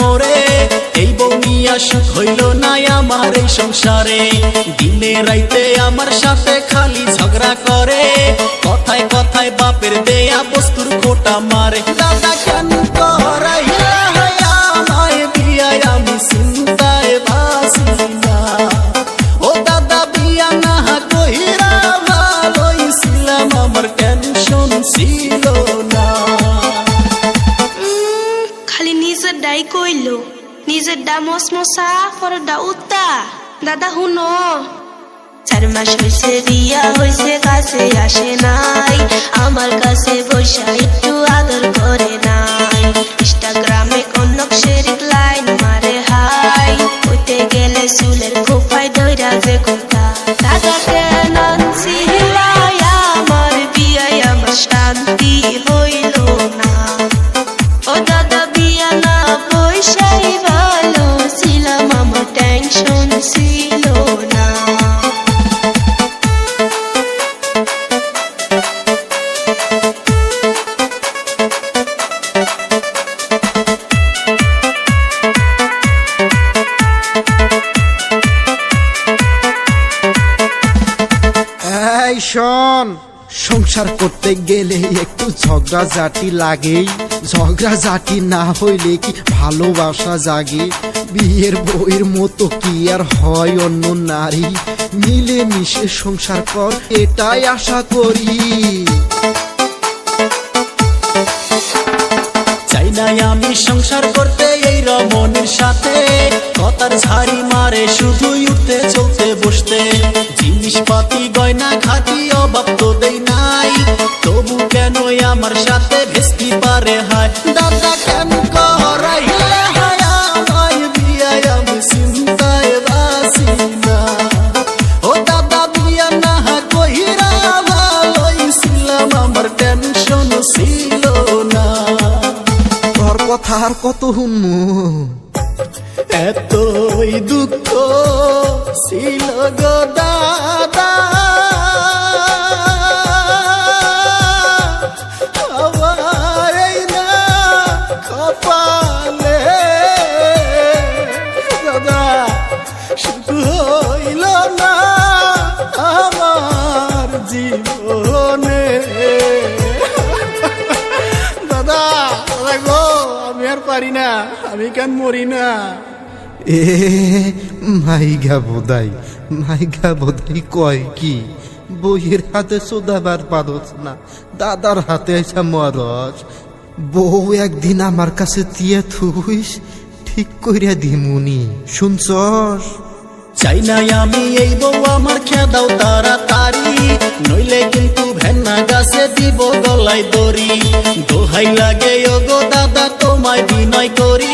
মরে, এই বৌমিয়া সুখ হইল নাই আমার এই সংসারে। দিনে রাইতে আমার সাথে খালি ঝগড়া করে। কথায় কথায় বাপের দেয়া বস্তুর খোটা মারে। দাদা ডাই কইল, নিজের ডা মসমসা পর ডা উত্তা। দাদা, হুনো। চার মাস হয়েছে দিয়া হয়েছে কাছে আসে নাই এই শোন সংসার করতে গেলে একটু ঝগড়া জাটি লাগেই ঝগড়া জাটি না হইলে কি ভালোবাসা জাগে? বিয়ের বইয়ের মতো কি আর হয় অন্য নারী? মিলে মিশে সংসার কর এটাই আশা করি। চাই নাই আমি সংসার করতে এই রমণীর সাথে। কথার ঝাড়ি মারে বসতে জিনিসপাতি গয়না খাতি অভাব তো দেই নাই। তবু কেন আমার সাথে ভেস্তি পারে হায়? দাদা কেন করাইলে কথা আর কত হুনমু এতই দুঃখ ছিল গো কপালে দাদা শুধু হইল না আমার জীবনে। দাদা দাদা গো, আমি আর পারি না, আমি কেন মরি না? এ মাইগা বোধাই মাইগা বোধাই কয় কি? বইয়ের হাতে সোদাবার পারস না, দাদার হাতে আইসা মরস বউ একদিন আমার কাছে তিয়া থুইস, ঠিক কইরা দিমুনি। শুনছস? চাই নাই আমি এই বউ আমার খেদাও তাড়াতাড়ি, নইলে কিন্তু ভেন্না গাছে দিব গলায় দড়ি। দোহাই লাগে ও গো দাদা, তোমায় বিনয় করি।